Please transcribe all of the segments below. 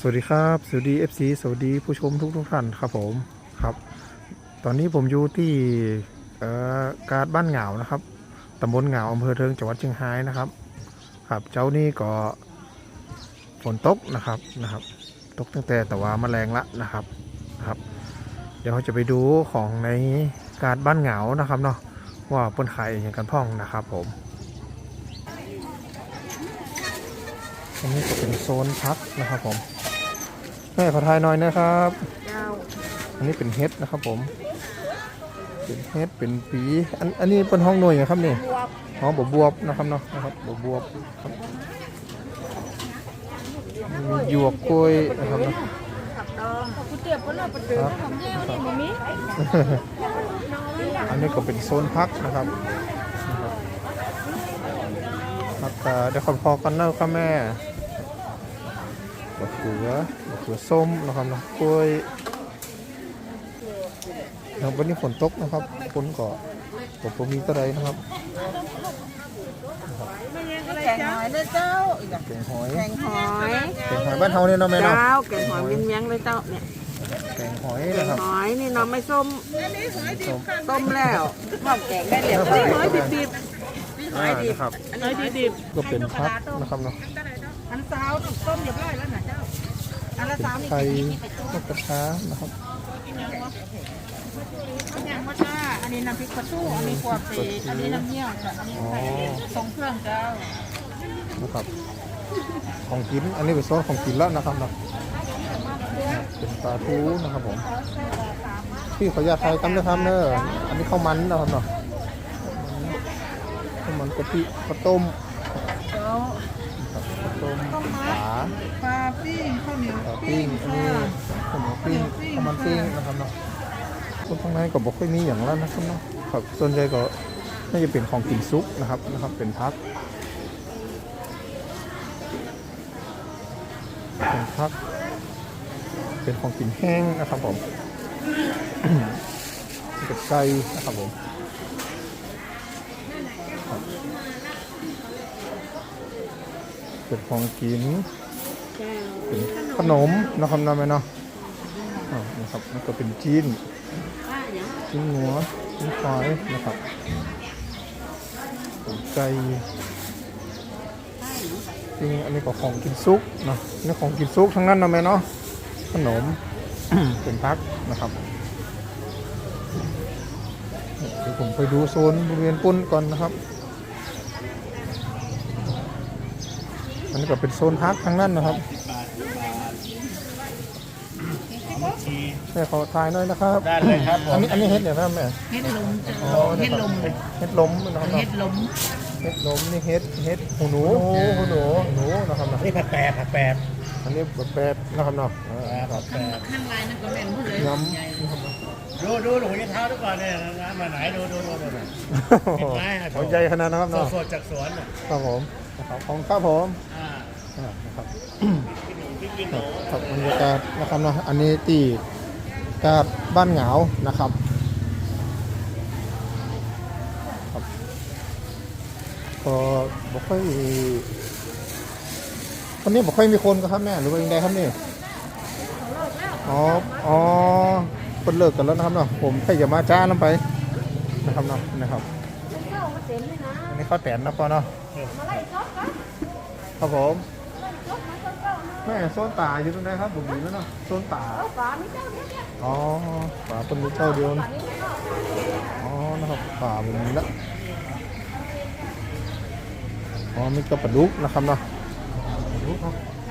สวัสดีครับ สวัสดี FC สวัสดีผู้ชมทุกทุกท่านครับผมครับ ตอนนี้ผมอยู่ที่การ์ดบ้านเหงานะครับตำบลเหงาอำเภอเทิงจังหวัดเชียงรายนะครับ ครับเจ้านี่ก็ฝนตกนะครับนะครับ ตกตั้งแต่แต่ว่ามาแรงละนะครับนะครับ เดี๋ยวเราจะไปดูของในการ์ดบ้านเหงานะครับเนาะว่าเปิ้นขายอย่างกันพ่องนะครับผมอันนี้ก็เป็นโซนพักนะครับผม แม่ขอทายหน่อยนะครับ เจ้าอันนี้เป็นเฮ็ดนะครับผม เป็นเฮ็ดเป็นปี อันอันนี้เป็นห้องหน่วยเหรอครับนี่บวบห้องบบวบนะครับเนาะนะครับบบวบครับมีหยวกกล้วยนะครับเนาะ ผักดองกูเจ็บปะเนาะปะเดือครับของแก้วนี่บ่มีอันนี้ก็เป็นโซนพักนะครับนะครับพักกาเดี๋ยวขอพอกันเนอะครับแม่ มะเขือมะเขือส้มนะครับเนาะกล้วยนะครับวันนี้ฝนตกนะครับฝนก็ผมก็มีตัวใดนะครับแกงหอยเลยเจ้าแกงหอยแกงหอยแกงหอยบ้านเฮาเนี่ยเนาะแม่เนาะเจ้าแกงหอยเมียงๆเลยเจ้าเนี่ยแกงหอยแกนะงครับหอยนี่น้องไม่ส้มส้มต้มแล้วทอดแกงได้เรียบร้อยหอยดิบอ่านะครับๆหอยดิบก็เป็นพักนะครับเนาะ อันสาวต้มเรียบร้อยแล้วนะเจ้าอันละสาวนี่ไข่นกกระทานะครับยังว่าจ้าอันนี้น้ำพริกปลาทูอันนี้กวาเปอันนี้น้ำเงี้ยวจ้ะอันนี้อ๋อทรงเครื่องเจ้านะครับ ของกินอันนี้เป็นโซนของกินแล้วนะครับเนาะเป็นปลาทูนะครับผมพี่ขออนุญาตไทยกันนะครับเนอะอันนี้ข้าวมันนะครับเนาะข้าวมันกะทิข้าวต้มเจ้า ครับข้าวต้มปลาปลาปิ้งข้าวเหนียวปลาปิ้งอันนี้ข้าวเหนียวปิ้งข้าวมันปิ้งนะครับเนาะคนข้างในก็บอกค่อยมีอย่างแล้วนะครับเนาะครับส่วนใหญ่ก็น่าจะเป็นของกินซุปนะครับนะครับ เป็นพักเป็นพัก เป็นของกินแห้งนะครับผมเป็นไก่นะครับผมครับ เป็นของกินเป็นขนมนะครับนะแม่เนาะอ่านะครับแล้วก็เป็นจีนจีนหัวจีนควายนะครับเป็นไก่จริงอันนี้ก็ของกินซุกเนาะนี่ของกินซุกทั้งนั้นนะแม่เนาะขนมเป็นพักนะครับเดี๋ยวผมไปดูโซนบริเวณปุ้นก่อนนะครับ อันนี้ก็เป็นโซนพักทั้งนั้นนะครับแม่ขอทายหน่อยนะครับได้เลยครับผมอันนี้อันนี้เฮ็ดเนี่ยครับแม่เฮ็ดลมเจ้าอ๋อเฮ็ดลมเฮ็ดลมนะครับเฮ็ดลมเฮ็ดลมนี่เฮ็ดเฮ็ดหูหนูหูหนูหนูนะครับนะนี่ผัดแปดผัดแปดอันนี้แบบแบบนะครับเนาะอ่าครับผัดแปดข้างลายนั่นก็แม่นหมดเลยย้ำนะครับดูดูหนูจะเท้าดูก่อนเนี่ยนะมาไหนดูดูดูดูดูเห็นไหมครับหัวใจขนาดนะครับสดเนาะสดจากสวนน่ะครับผมนะครับของครับผมอ่าอ่านะ ครับครับครับรรยากาศนะครับเนาะอันนี้ตีกาดบ้านเหงานะครับครับก็บอกค่อยคนนี้บอกค่อยมีคนก็ครับแม่หรือว่ายังไงครับนี่อ๋ออ๋อคนเลิกกันแล้วนะครับเนาะผมแค่จะมาจ้าน้ำไปนะครับเนาะนะครับอันนี้ข้าวแตนนะพ่อเนาะครับผม แม่โซนป่าอยู่ตรงไหนครับผมอยู่นั่นเนาะโซนป่าอ๋อป่าเป็นลูกเจ้าเดียวนะอ๋อนะครับป่าแบบนี้ละอ๋อมีกระปะดุกนะครับเนาะ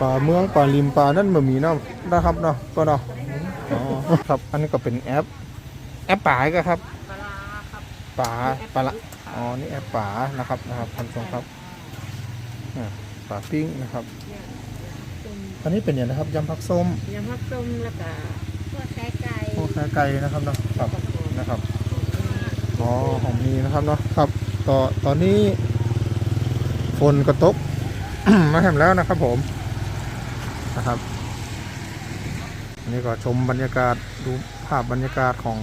ป่าเมืองป่าริมป่านั่นมันมีเนาะนะครับเนาะก็เนาะอ๋อครับอันนี้ก็เป็นแอป แอปป่าก็ครับป่าปลาละอ๋อนี่แอปป่านะครับนะครับพันสองครับอ่าป่าปิ้งนะครับ อันนี้เป็นอย่างนะครับยำผักส้มยำผักส้มแล้วก็พวกไก่ไก่พวกขาไก่นะครับเนาะครับนะครับอ๋อของมีนะครับเนาะครับต่อตอนนี้ฝนกระตก มาแหมแล้วนะครับผมนะครับอันนี้ก็ชมบรรยากาศดูภาพบรรยากาศของ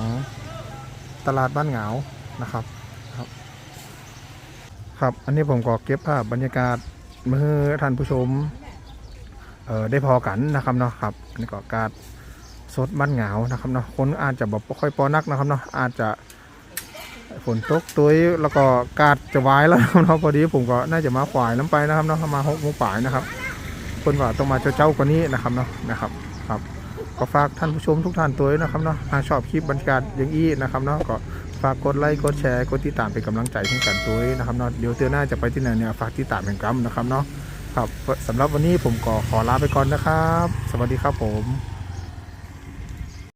ตลาดบ้านเหงานะครับครับ ครับ อันนี้ผมก็เก็บภาพบรรยากาศมาให้ท่านผู้ชม เออได้พอกันนะครับเนาะครับนนี้ก็การสดบ้านเหงานะครับเนาะคนอาจจะบอกค่อยปอนักนะครับเนาะอาจจะฝนตกตัวแล้วก็กาดจะวายแล้วนะครับเนาะพอดีผมก็น่าจะมาขวายน้ำไปนะครับเนาะมาหกโมงป่ายนะครับคนว่าต้องมาเจ้าๆกว่านี้นะครับเนาะนะครับครับก็ฝากท่านผู้ชมทุกท่านตัวนะครับเนาะหากชอบคลิปบรรยากาศอย่างนี้นะครับเนาะก็ฝากกดไลค์กดแชร์กดติดตามเป็นกำลังใจให้กันตัวนะครับเนาะเดี๋ยวเตือนหน้าจะไปที่ไหนเนี่ยฝากติดตามเป็นกำนะครับเนาะ ครับสำหรับวันนี้ผมก็ขอลาไปก่อนนะครับ สวัสดีครับผม